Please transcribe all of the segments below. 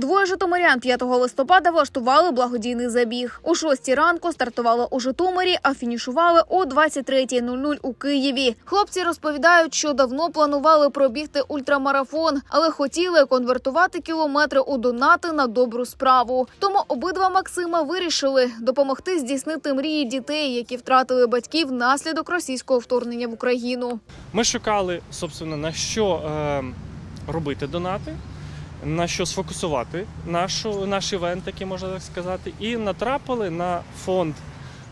Двоє житомирян 5 листопада влаштували благодійний забіг. У 6 ранку стартували у Житомирі, а фінішували о 23.00 у Києві. Хлопці розповідають, що давно планували пробігти ультрамарафон, але хотіли конвертувати кілометри у донати на добру справу. Тому обидва Максима вирішили допомогти здійснити мрії дітей, які втратили батьків внаслідок російського вторгнення в Україну. Ми шукали, собственно, на що е, робити донати, на що сфокусувати нашу, наш івент, який можна так сказати, і натрапили на фонд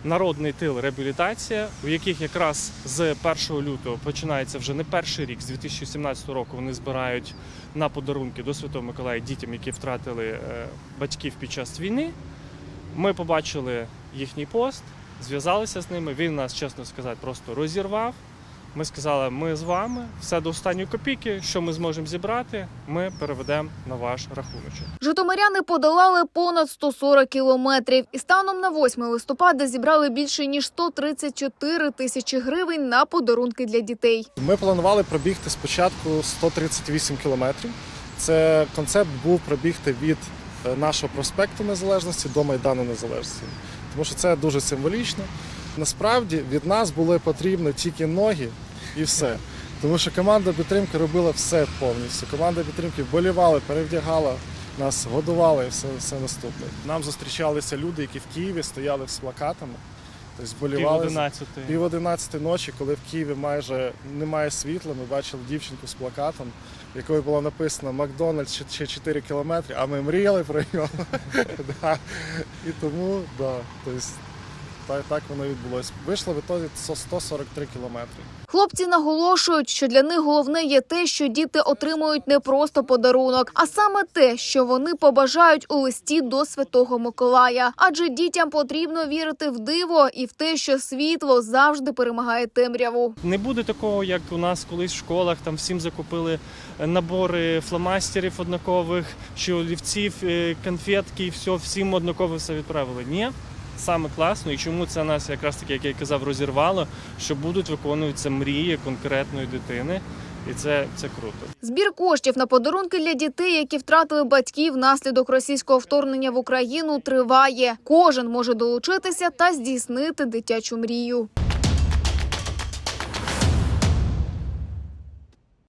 Народний тил реабілітація, у яких якраз з 1 лютого починається вже не перший рік, з 2017 року вони збирають на подарунки до Святого Миколая дітям, які втратили е, батьків під час війни. Ми побачили їхній пост, зв'язалися з ними. Він нас, чесно сказати, просто розірвав. Ми сказали, ми з вами, все до останньої копійки, що ми зможемо зібрати, ми переведемо на ваш рахуночок. Житомиряни подолали понад 140 кілометрів і станом на 8 листопада зібрали більше ніж 134 тисячі гривень на подарунки для дітей. Ми планували пробігти спочатку 138 кілометрів. Це концепт був пробігти від е, нашого проспекту Незалежності до Майдану Незалежності, тому що це дуже символічно. Насправді від нас були потрібні тільки ноги і все. Тому що команда підтримки робила все повністю. Команда підтримки вболівала, перевдягала нас, годувала і все, все наступне. Нам зустрічалися люди, які в Києві стояли з плакатами, тобто Пів одинадцятої. Пів одинадцяти ночі, коли в Києві майже немає світла, ми бачили дівчинку з плакатом, якою було написано Макдональдс ще- ще 4 кілометри, а ми мріяли про нього. І тому, да, тобто, так, так воно відбулося. Вийшло в ітогі 143 кілометри. Хлопці наголошують, що для них головне є те, що діти отримують не просто подарунок, а саме те, що вони побажають у листі до Святого Миколая. Адже дітям потрібно вірити в диво і в те, що світло завжди перемагає темряву. Не буде такого, як у нас колись в школах, там всім закупили набори фломастерів однакових, чи олівців, е, конфетки, і все, всім однаково все відправили. Ні. Саме класно, і чому це нас якраз таки, як я казав, розірвало, що будуть виконуватися мрії конкретної дитини, і це, це круто. Збір коштів на подарунки для дітей, які втратили батьків внаслідок російського вторгнення в Україну, триває. Кожен може долучитися та здійснити дитячу мрію.